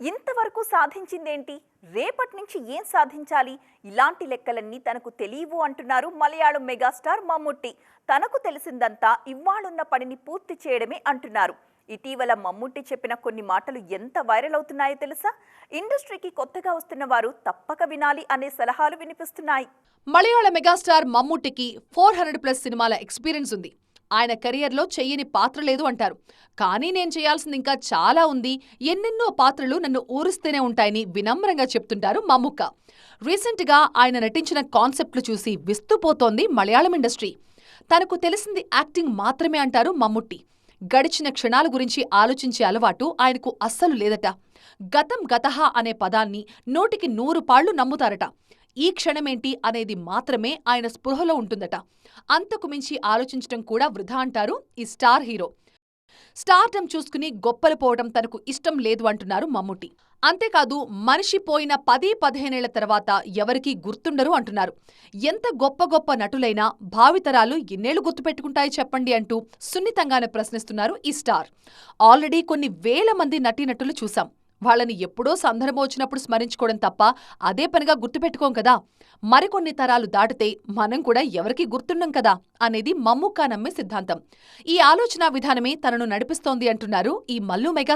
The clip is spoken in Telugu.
ఇంతవరకు సాధించిందేంటి? రేపటి నుంచి ఏం సాధించాలి? ఇలాంటి లెక్కలన్నీ తనకు తెలియవు అంటున్నారు మలయాళం మెగాస్టార్ మమ్ముట్టి. తనకు తెలిసిందంతా ఇవ్వాళున్న పనిని పూర్తి చేయడమే అంటున్నారు. ఇటీవల మమ్ముట్టి చెప్పిన కొన్ని మాటలు ఎంత వైరల్ అవుతున్నాయో తెలుసా? ఇండస్ట్రీకి కొత్తగా వస్తున్న వారు తప్పక వినాలి అనే సలహాలు వినిపిస్తున్నాయి. మలయాళ మెగాస్టార్ మమ్ముట్టికి ఫోర్ హండ్రెడ్ ప్లస్ సినిమాల ఎక్స్పీరియన్స్ ఉంది. ఆయన కెరియర్లో చెయ్యని పాత్ర లేదు అంటారు. కానీ నేను చేయాల్సింది ఇంకా చాలా ఉంది. ఎన్నెన్నో పాత్రలు నన్ను ఊరిస్తూనే ఉంటాయని వినమ్రంగా చెప్తుంటారు మమ్ముక్క. రీసెంట్గా ఆయన నటించిన కాన్సెప్ట్లు చూసి విస్తుపోతోంది మలయాళం ఇండస్ట్రీ. తనకు తెలిసింది యాక్టింగ్ మాత్రమే అంటారు మమ్ముట్టి. గడిచిన క్షణాల గురించి ఆలోచించే అలవాటు ఆయనకు అస్సలు లేదట. గతం గతహ అనే పదాన్ని నోటికి నూరు పాళ్ళు నమ్ముతారట. ఈ క్షణమేంటి అనేది మాత్రమే ఆయన స్పృహలో ఉంటుందట. అంతకు మించి ఆలోచించటం కూడా వృధా అంటారు ఈ స్టార్ హీరో. స్టార్డమ్ చూసుకుని గొప్పలు పోవడం తనకు ఇష్టం లేదు అంటున్నారు మమ్ముట్టి. అంతేకాదు మనిషి పోయిన పది పదిహేనేళ్ళ తర్వాత ఎవరికీ గుర్తుండరు అంటున్నారు. ఎంత గొప్ప గొప్ప నటులైనా భావితరాలు ఎన్నేళ్ళు గుర్తుపెట్టుకుంటాయి చెప్పండి అంటూ సున్నితంగానే ప్రశ్నిస్తున్నారు ఈ స్టార్. ఆల్రెడీ కొన్ని వేల మంది నటీనటులు చూశాం. వాళ్ళని ఎప్పుడో సందర్భం వచ్చినప్పుడు స్మరించుకోవడం తప్ప అదే పనిగా గుర్తుపెట్టుకోం కదా. మరికొన్ని తరాలు దాటితే మనం కూడా ఎవరికి గుర్తున్నాం కదా అనేది మమ్ముక్కా నమ్మే సిద్ధాంతం. ఈ ఆలోచనా విధానమే తనను నడిపిస్తోంది అంటున్నారు ఈ మల్లు మెగా